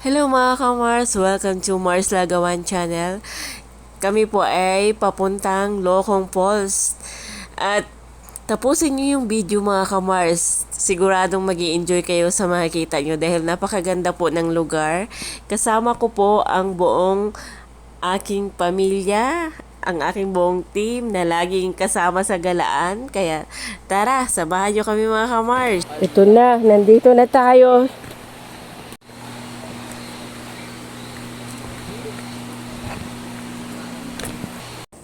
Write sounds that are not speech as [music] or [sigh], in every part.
Hello mga kamars! Welcome to Mars Lagawan Channel. Kami po ay papuntang Lokong Falls. At tapusin niyo yung video mga kamars. Siguradong mag enjoy kayo sa makikita nyo dahil napakaganda po ng lugar. Kasama ko po ang buong aking pamilya, ang aking buong team na laging kasama sa galaan. Kaya tara, samahan nyo kami mga kamars. Ito na, nandito na tayo.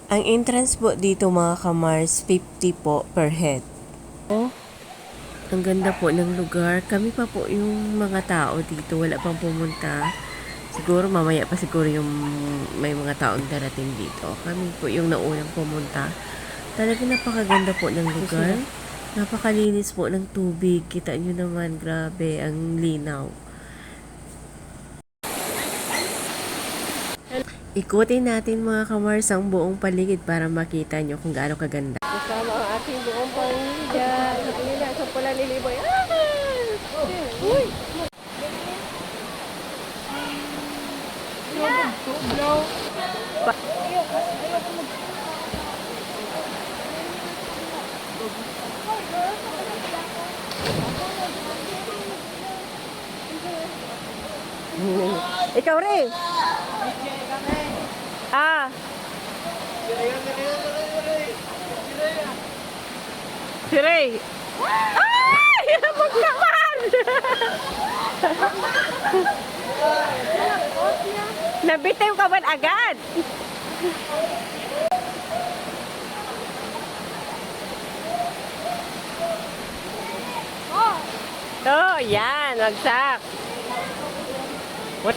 Ang entrance po dito mga kamars, 50 po per head. Oh, ang ganda po ng lugar. Kami pa po yung mga tao dito, wala pang pumunta. Siguro mamaya pa siguro yung may mga taong darating dito. Kami po yung naunang pumunta. Talaga napakaganda po ng lugar. Napakalinis po ng tubig. Kita nyo naman, grabe, ang linaw. Ikutin natin mga kamars ang buong paligid para makita nyo kung gaano kaganda. Kasama ang aking buong pamilya. Sabi nila, sa pula niliboy. Ah! Uy! Ikaw rin! Ah! Si Ray! Ay! Hirapag naman! Nabitiw ka ba agad? Oh, yan. Wagsak. What?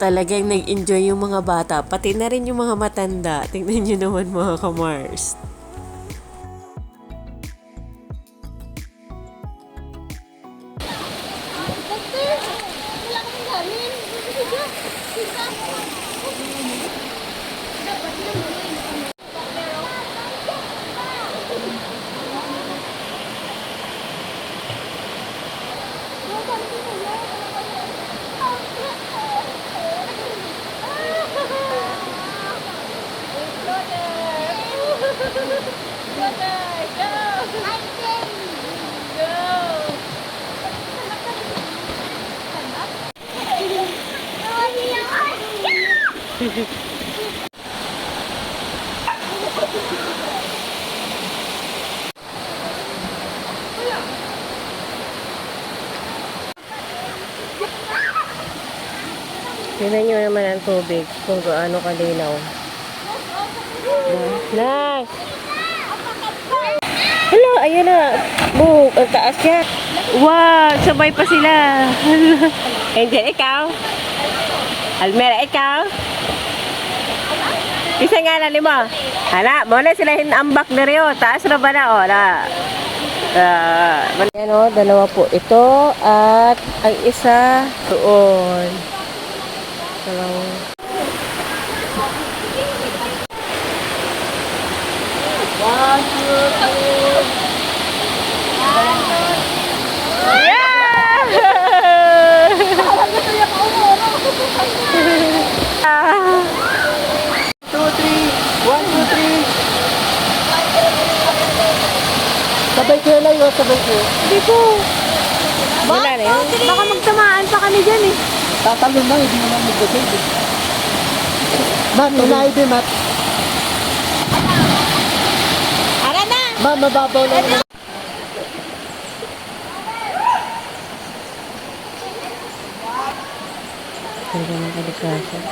Talagang nag-enjoy yung mga bata, pati na rin yung mga matanda. Tingnan nyo naman mga kamars. Tingnan nyo naman ang tubig kung gaano kalinaw. Nay! Hello, ayun na. Bug, ang taas niya. Wow, sabay pa sila. [laughs] Angel, ikaw? Almera, ikaw? Isa nga na lima. Hala, mo na sila hinambak na rin. oh. Taas na ba na? O, na. Ah, yan o, dalawa po ito at ang isa doon. Lang yun, sabay ko. Hindi po. Wala na yun. Baka magtamaan pa kami dyan eh. Tatalon lang, hindi naman mag-decide. Mat, unahin din, Mat. Ara na! Ma, mababaw lang. naman. Talaga ng kalikasan.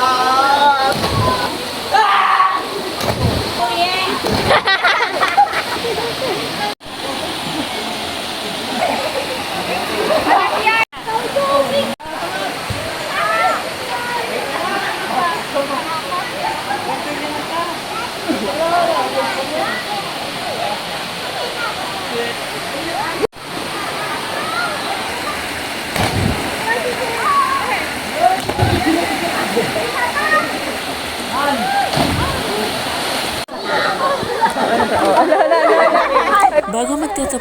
아.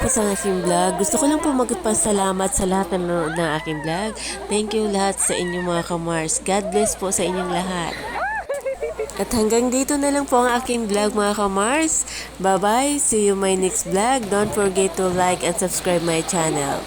Magtatapos ang aking vlog, gusto ko lang po magpasalamat sa lahat na nanonood ng aking vlog. Thank you lahat sa inyong mga kamars. God bless po sa inyong lahat. At hanggang dito na lang po ang aking vlog mga kamars. Bye-bye. See you my next vlog. Don't forget to like and subscribe my channel.